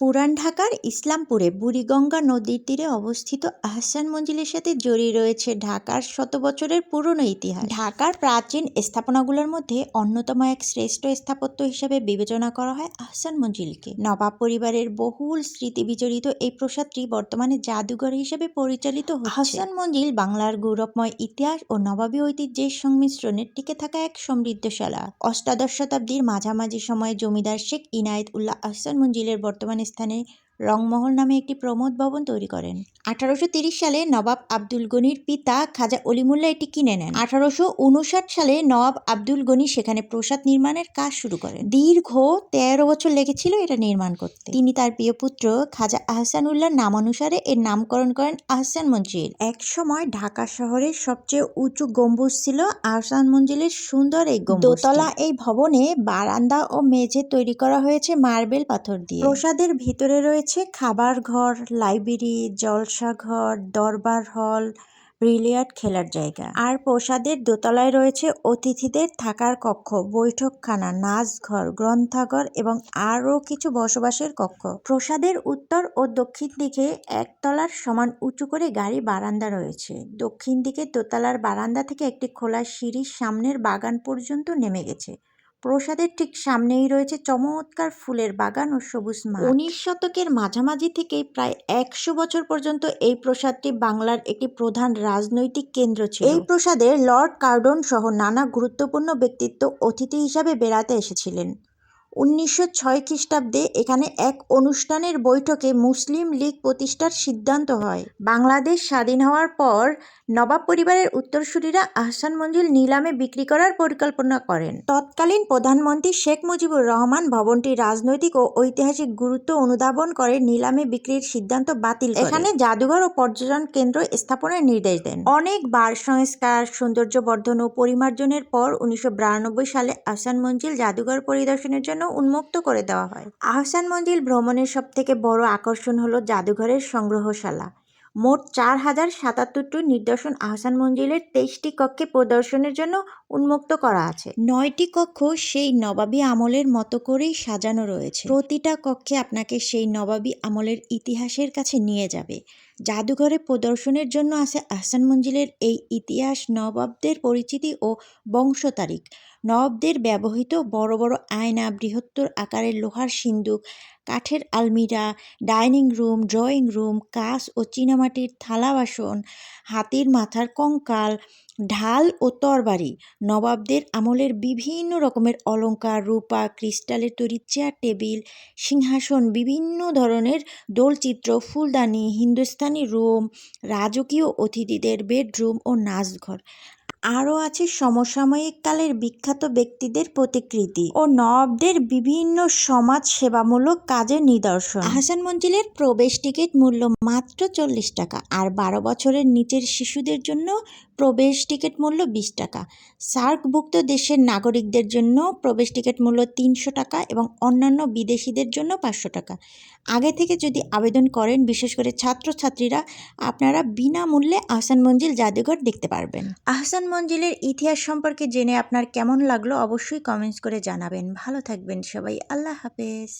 পুরান ঢাকার ইসলামপুরে বুড়িগঙ্গা নদীর তীরে অবস্থিত আহসান মঞ্জিলের সাথে জড়িয়ে রয়েছে ঢাকার শত বছরের পুরনো ইতিহাস। ঢাকার প্রাচীন স্থাপনাগুলোর মধ্যে অন্যতম এক শ্রেষ্ঠ স্থাপত্য হিসেবে বিবেচনা করা হয় আহসান মঞ্জিলকে। নবাব পরিবারের বহুল স্মৃতি বিজড়িত এই প্রসাদটি বর্তমানে জাদুঘর হিসেবে পরিচালিত আহসান মঞ্জিল বাংলার গৌরবময় ইতিহাস ও নবাবী ঐতিহ্যের সংমিশ্রণে টিকে থাকা এক সমৃদ্ধশালা। অষ্টাদশ শতাব্দীর মাঝামাঝি সময়ে জমিদার শেখ ইনায়েত উল্লাহ আহসান মঞ্জিলের বর্তমান স্থানে রংমহল নামে একটি প্রমোদ ভবন তৈরি করেন। আঠারোশো সালে নবাব আব্দুল গনির পিতা খাজা অলিমুল্লাহ এটি কিনে নেন। আঠারোশো উনষাট সালে নবাব আব্দুল গনি সেখানে প্রসাদ নির্মাণের কাজ শুরু করেন। দীর্ঘ তেরো বছর লেগেছিল এটা নির্মাণ করতে। তিনি তার প্রিয় পুত্র খাজা আহসান আহসানুল্লাহর নামানুসারে এর নামকরণ করেন আহসান মঞ্জিল। এক সময় ঢাকা শহরের সবচেয়ে উঁচু গম্বুজ ছিল আহসান মঞ্জিলের সুন্দর এই গম্বুজ দোতলা এই ভবনে বারান্দা ও মেঝে তৈরি করা হয়েছে মার্বেল পাথর দিয়ে। প্রসাদের ভিতরে রয়েছে খাবার ঘর, লাইব্রেরি জলসা ঘর দরবার হল ব্রিলিয়ার্ড খেলার জায়গা। আর প্রসাদের দোতলায় রয়েছে অতিথিদের থাকার কক্ষ, বৈঠকখানা, নাচঘর, গ্রন্থাগার এবং আরও কিছু বসবাসের কক্ষ। প্রসাদের উত্তর ও দক্ষিণ দিকে একতলার সমান উঁচু করে গাড়ি বারান্দা রয়েছে। দক্ষিণ দিকে দোতলার বারান্দা থেকে একটি খোলা সিঁড়ি সামনের বাগান পর্যন্ত নেমে গেছে। প্রসাদের ঠিক সামনেই রয়েছে চমৎকার ফুলের বাগান ও সবুজ মাঠ। উনিশ শতকের মাঝামাঝি থেকে প্রায় একশো বছর পর্যন্ত এই প্রসাদটি বাংলার একটি প্রধান রাজনৈতিক কেন্দ্র ছিল। এই প্রসাদে লর্ড কার্ডন সহ নানা গুরুত্বপূর্ণ ব্যক্তিত্ব অতিথি হিসাবে বেড়াতে এসেছিলেন। উনিশশো ছয় খ্রিস্টাব্দে এখানে এক অনুষ্ঠানের বৈঠকে মুসলিম লীগ প্রতিষ্ঠার সিদ্ধান্ত হয়। বাংলাদেশ স্বাধীন হওয়ার পর নবাব পরিবারের উত্তরসূরিরা আহসান মঞ্জিল নিলামে বিক্রি করার পরিকল্পনা করেন। তৎকালীন প্রধানমন্ত্রী শেখ মুজিবুর রহমান ভবনটি রাজনৈতিক ও ঐতিহাসিক গুরুত্ব অনুধাবন করে নিলামে বিক্রির সিদ্ধান্ত বাতিল এখানে জাদুঘর ও পর্যটন কেন্দ্র স্থাপনের নির্দেশ দেন। অনেক বার সংস্কার সৌন্দর্য বর্ধন ও পরিমার্জনের পর উনিশশো বিরানব্বই সালে আহসান মঞ্জিল জাদুঘর পরিদর্শনের জন্য উন্মুক্ত করে দেওয়া হয়। আহসান মঞ্জিল ভ্রমণের সবথেকে বড় আকর্ষণ হলো জাদুঘরের সংগ্রহশালা। মোট চার হাজার সাতাত্তরটি নিদর্শন আহসান মঞ্জিলের তেইশটি কক্ষে প্রদর্শনের জন্য উন্মুক্ত করা আছে। নয়টি কক্ষ সেই নবাবী আমলের মতো করেই সাজানো রয়েছে। প্রতিটা কক্ষে আপনাকে সেই নবাবী আমলের ইতিহাসের কাছে নিয়ে যাবে। জাদুঘরে প্রদর্শনের জন্য আছে আহসান মঞ্জিলের এই ইতিহাস নবাবদের পরিচিতি ও বংশ তারিখ। নবাবদের ব্যবহৃত বড় বড় আয়না, বৃহত্তর আকারের লোহার সিন্দুক, কাঠের আলমিরা, ডাইনিং রুম, ড্রয়িং রুম, কাঁচ ও চীনামাটির থালা বাসন, হাতির মাথার কঙ্কাল ঢাল ও তরবারি নবাবদের আমলের বিভিন্ন রকমের অলঙ্কার, রূপা, ক্রিস্টালের তৈরি চেয়ার টেবিল, সিংহাসন, বিভিন্ন ধরনের দোলচিত্র, ফুলদানি, হিন্দুস্তানি রুম, রাজকীয় অতিথিদের বেডরুম ও নাচঘর। আরও আছে সমসাময়িক কালের বিখ্যাত ব্যক্তিদের প্রতিকৃতি ও নবাবদের বিভিন্ন সমাজ সেবামূলক কাজের নিদর্শন। হাসান মঞ্জিলের প্রবেশ টিকিট মূল্য মাত্র চল্লিশ টাকা আর বারো বছরের নিচের শিশুদের জন্য প্রবেশ টিকিট মূল্য বিশ টাকা। সার্কভুক্ত দেশের নাগরিকদের জন্য প্রবেশ টিকিট মূল্য তিনশো টাকা এবং অন্যান্য বিদেশিদের জন্য পাঁচশো টাকা। আগে থেকে যদি আবেদন করেন বিশেষ করে ছাত্রছাত্রীরা আপনারা বিনামূল্যে আহসান মঞ্জিল জাদুঘর দেখতে পারবেন। আহসান মঞ্জিলের ইতিহাস সম্পর্কে জেনে আপনার কেমন লাগল অবশ্যই কমেন্টস করে জানাবেন। ভালো থাকবেন সবাই। আল্লাহ হাফেজ।